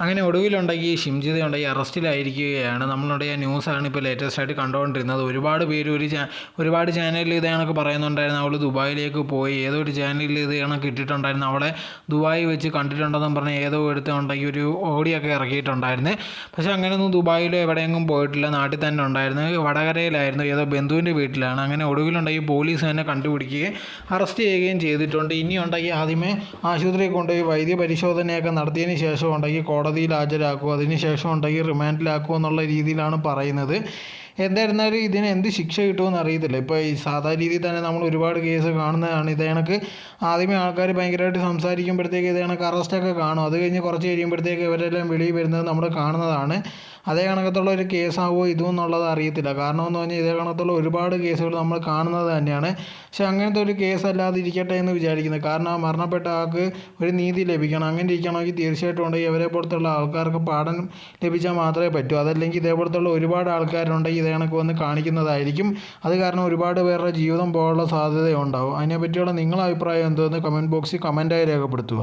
അങ്ങനെ ഒടുവിലുണ്ടെങ്കിൽ ഷിംജിത ഉണ്ടെങ്കിൽ അറസ്റ്റിലായിരിക്കുകയാണ്. ആ ന്യൂസാണ് ഇപ്പോൾ ലേറ്റസ്റ്റ് ആയിട്ട് കണ്ടുകൊണ്ടിരുന്നത്. ഒരുപാട് പേര് ഒരു ഒരുപാട് ചാനലിൽ ഇത് കണക്ക് പറയുന്നുണ്ടായിരുന്നു. അവൾ ദുബായിലേക്ക് പോയി. ഏതോ ഒരു ചാനലിൽ ഇത് കണക്ക് ഇട്ടിട്ടുണ്ടായിരുന്നു. അവളെ ദുബായി വെച്ച് കണ്ടിട്ടുണ്ടെന്നും പറഞ്ഞ് ഏതോ എടുത്തുണ്ടെങ്കിൽ ഒരു ഓടിയൊക്കെ ഇറക്കിയിട്ടുണ്ടായിരുന്നു. പക്ഷേ അങ്ങനെയൊന്നും ദുബായിലോ എവിടെയെങ്കിലും പോയിട്ടില്ല. നാട്ടിൽ തന്നെ ഉണ്ടായിരുന്നു. വടകരയിലായിരുന്നു. ഏതോ ബന്ധുവിന്റെ വീട്ടിലാണ്. അങ്ങനെ ഒടുവിലുണ്ടെങ്കിൽ പോലീസ് തന്നെ കണ്ടുപിടിക്കുകയും അറസ്റ്റ് ചെയ്യുകയും ചെയ്തിട്ടുണ്ട്. ഇനി ഉണ്ടെങ്കിൽ ആദ്യമേ ആശുപത്രിയിൽ കൊണ്ടുപോയി വൈദ്യ പരിശോധനയൊക്കെ നടത്തിയതിന് ശേഷം ഉണ്ടെങ്കിൽ കോടതിയിൽ ഹാജരാക്കുമോ അതിനുശേഷം ഉണ്ടെങ്കിൽ റിമാൻഡിലാക്കുമോ എന്നുള്ള രീതിയിലാണ് പറയുന്നത്. എന്തായിരുന്നാലും ഇതിന് എന്ത് ശിക്ഷ കിട്ടുമെന്ന് അറിയത്തില്ല. ഇപ്പോൾ ഈ സാധാരണ രീതിയിൽ തന്നെ നമ്മൾ ഒരുപാട് കേസ് കാണുന്നതാണ്. ഇത് കണക്ക് ആദ്യമേ ആൾക്കാർ ഭയങ്കരമായിട്ട് സംസാരിക്കുമ്പോഴത്തേക്ക് ഇത് കണക്ക് അറസ്റ്റൊക്കെ കാണും. അത് കഴിഞ്ഞ് കുറച്ച് കഴിയുമ്പോഴത്തേക്ക് ഇവരെല്ലാം വെളിയിൽ വരുന്നത് നമ്മൾ കാണുന്നതാണ്. അതേ കണക്കത്തുള്ള ഒരു കേസാവോ ഇതും എന്നുള്ളത് അറിയത്തില്ല. കാരണം എന്ന് പറഞ്ഞാൽ ഇതേ കണക്കത്തുള്ള ഒരുപാട് കേസുകൾ നമ്മൾ കാണുന്നത് തന്നെയാണ്. പക്ഷേ അങ്ങനത്തെ ഒരു കേസ് അല്ലാതെ ഇരിക്കട്ടെ എന്ന് വിചാരിക്കുന്നത് കാരണം ആ മരണപ്പെട്ട ആൾക്ക് ഒരു നീതി ലഭിക്കണം. അങ്ങനെ ഇരിക്കണമെങ്കിൽ തീർച്ചയായിട്ടും ഉണ്ടെങ്കിൽ ഇവരെ പോലത്തുള്ള ആൾക്കാർക്ക് പാഠം ലഭിച്ചാൽ മാത്രമേ പറ്റൂ. അതല്ലെങ്കിൽ ഇതേപോലത്തുള്ള ഒരുപാട് ആൾക്കാരുണ്ടെങ്കിൽ ഇതേ കണക്ക് വന്ന് കാണിക്കുന്നതായിരിക്കും. അത് കാരണം ഒരുപാട് പേരുടെ ജീവിതം പോകാനുള്ള സാധ്യതയുണ്ടാവും. അതിനെപ്പറ്റിയുള്ള നിങ്ങളുടെ അഭിപ്രായം എന്തോന്ന് കമന്റ് ബോക്സിൽ കമന്റായി രേഖപ്പെടുത്തുക.